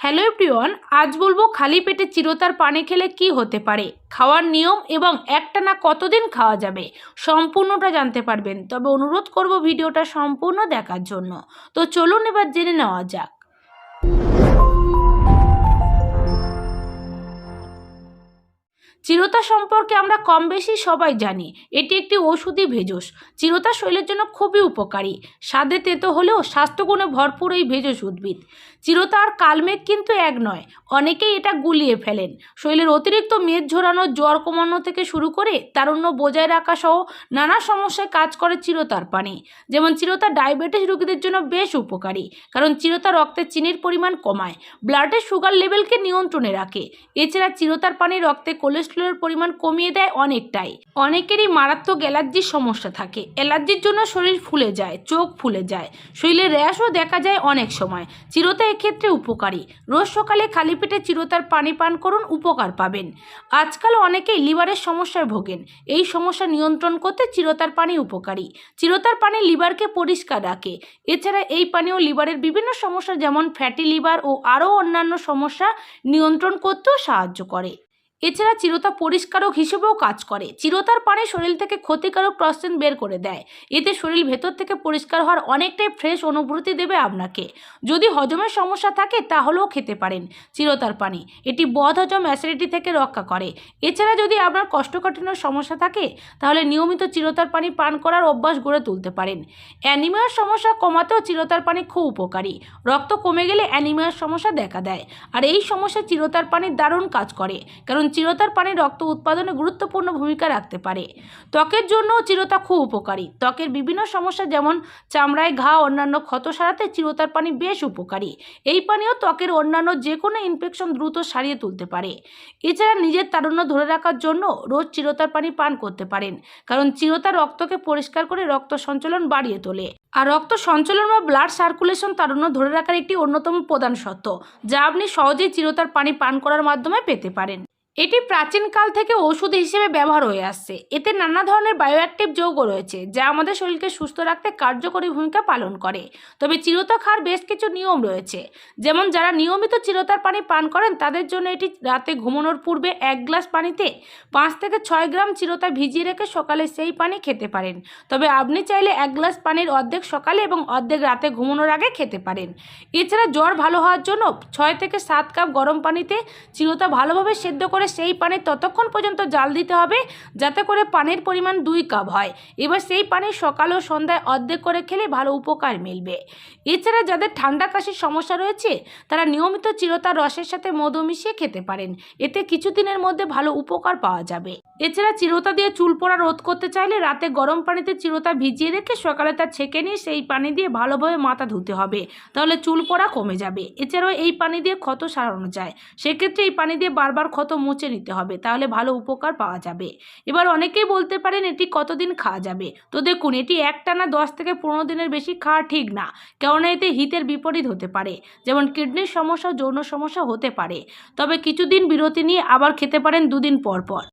Hello everyone, আজ বলব খালি পেটে চিরতার পানি খেলে কি হতে পারে? খাওয়ার নিয়ম এবং একটানা কতদিন খাওয়া যাবে? সম্পূর্ণটা জানতে পারবেন। তবে অনুরোধ করব ভিডিওটা সম্পূর্ণ দেখার জন্য। তো চলুন এবার জেনে নেওয়া যাক। চিরতা সম্পর্কে আমরা কম বেশি সবাই জানি, এটি একটি ওষুধি ভেষজ। চিরতা শরীরের জন্য খুবই উপকারী। স্বাদে তেতো হলেও স্বাস্থ্যগুণে ভরপুর এই ভেষজ উদ্ভিদ। চিরতা আর কালমেঘ কিন্তু এক নয়, অনেকেই এটা গুলিয়ে ফেলেন। শরীরের অতিরিক্ত মেদ ঝোরানো, জ্বর কমানো থেকে শুরু করে তারুণ্য বজায় রাখা সহ নানা সমস্যায় কাজ করে চিরতার পানি। যেমন চিরতা ডায়াবেটিস রোগীদের জন্য বেশ উপকারী, কারণ চিরতা রক্তে চিনির পরিমাণ কমায়, ব্লাডের সুগার লেভেলকে নিয়ন্ত্রণে রাখে। এছাড়া চিরতার পানি রক্তে কোলেস্টেরলের পরিমাণ কমিয়ে দেয় অনেকটাই। অনেকেরই মারাত্মক অ্যালার্জির সমস্যা থাকে। অ্যালার্জির জন্য শরীর ফুলে যায়, চোখ ফুলে যায়, শরীরে র্যাশও দেখা যায় অনেক সময়। চিরতা এক্ষেত্রে উপকারী। রোজ সকালে খালি পেটে চিরতার পানি পান করুন, উপকার পাবেন। আজকাল অনেকেই লিভারের সমস্যায় ভোগেন। এই সমস্যা নিয়ন্ত্রণ করতে চিরতার পানি উপকারী। চিরতার পানি লিভারকে পরিষ্কার রাখে। এছাড়া এই পানীয় লিভারের বিভিন্ন সমস্যা যেমন ফ্যাটি লিভার ও আরও অন্যান্য সমস্যা নিয়ন্ত্রণ করতেও সাহায্য করে। এছাড়া চিরতা পরিষ্কারক হিসেবেও কাজ করে। চিরতার পানি শরীর থেকে ক্ষতিকারক টক্সিন বের করে দেয়। এতে শরীর ভেতর থেকে পরিষ্কার হওয়ার অনেকটাই ফ্রেশ অনুভূতি দেবে আপনাকে। যদি হজমের সমস্যা থাকে তাহলেও খেতে পারেন চিরতার পানি। এটি বদ হজম অ্যাসিডিটি থেকে রক্ষা করে। এছাড়া যদি আপনার কষ্টকাঠিন্য সমস্যা থাকে, তাহলে নিয়মিত চিরতার পানি পান করার অভ্যাস গড়ে তুলতে পারেন। অ্যানিমিয়ার সমস্যা কমাতেও চিরতার পানি খুব উপকারী। রক্ত কমে গেলে অ্যানিমিয়ার সমস্যা দেখা দেয়। আর এই সমস্যা চিরতার পানি দারুণ কাজ করে। কারণ চিরতার পানি রক্ত উৎপাদনে গুরুত্বপূর্ণ ভূমিকা রাখতে পারে। ত্বকের জন্যও চিরতা খুব উপকারী। ত্বকের বিভিন্ন সমস্যা যেমন চামড়ায় ঘা, অন্যান্য ক্ষত সারাতে চিরতার পানি বেশ উপকারী। এই পানীয় ত্বকের অন্যান্য যে কোনো ইনফেকশন দ্রুত সারিয়ে তুলতে পারে। এছাড়া নিজের তারুণ্য ধরে রাখার জন্য রোজ চিরতার পানি পান করতে পারেন, কারণ চিরতা রক্তকে পরিষ্কার করে রক্ত সঞ্চালন বাড়িয়ে তোলে। আর রক্ত সঞ্চালন বা ব্লাড সার্কুলেশন তারুণ্য ধরে রাখার একটি অন্যতম প্রধান সত্য যা আপনি সহজেই চিরতার পানি পান করার মাধ্যমে পেতে পারেন। এটি প্রাচীনকাল থেকে ওষুধ হিসেবে ব্যবহার হয়ে আসছে। এতে নানা ধরনের বায়োঅ্যাক্টিভ যৌগ রয়েছে, যা আমাদের শরীরকে সুস্থ রাখতে কার্যকরী ভূমিকা পালন করে। তবে চিরতা খাওয়ার বেশ কিছু নিয়ম রয়েছে, যেমন যারা নিয়মিত চিরতার পানি পান করেন, তাদের জন্য এটি রাতে ঘুমানোর পূর্বে এক গ্লাস পানিতে পাঁচ থেকে ছয় গ্রাম চিরতা ভিজিয়ে রেখে সকালে সেই পানি খেতে পারেন। তবে আপনি চাইলে এক গ্লাস পানির অর্ধেক সকালে এবং অর্ধেক রাতে ঘুমানোর আগে খেতে পারেন। এছাড়া জ্বর ভালো হওয়ার জন্য ছয় থেকে সাত কাপ গরম পানিতে চিরতা ভালোভাবে সেদ্ধ করে সেই পানি ততক্ষণ পর্যন্ত জাল দিতে হবে, যাতে করে পানের পরিমাণ দুই কাপ হয়। এবার সেই পানি সকাল ও সন্ধ্যায় অর্ধেক করে খেলে ভালো উপকার মিলবে। এছাড়া যাদের ঠান্ডা কাশির সমস্যা রয়েছে, তারা নিয়মিত চিরতা রসের সাথে মধু মিশিয়ে খেতে পারেন। এতে কিছুদিনের মধ্যে ভালো উপকার পাওয়া যাবে। এছাড়া চিরতা দিয়ে চুল পড়া রোধ করতে চাইলে রাতে গরম পানিতে চিরতা ভিজিয়ে রেখে সকালে তা ছেঁকে নিয়ে সেই পানি দিয়ে ভালোভাবে মাথা ধুতে হবে, তাহলে চুল পড়া কমে যাবে। এছাড়াও এই পানি দিয়ে ক্ষত সারানো যায়। সেক্ষেত্রে এই পানি দিয়ে বারবার ক্ষত মুছে নিতে হবে, তাহলে ভালো উপকার পাওয়া যাবে। এবার অনেকেই বলতে পারেন, এটি কতদিন খাওয়া যাবে? তো দেখুন, এটি একটানা দশ থেকে পনেরো দিনের বেশি খাওয়া ঠিক না, কেননা এতে হিতের বিপরীত হতে পারে, যেমন কিডনির সমস্যা, যৌন সমস্যা হতে পারে। তবে কিছুদিন বিরতি নিয়ে আবার খেতে পারেন দুদিন পর পর।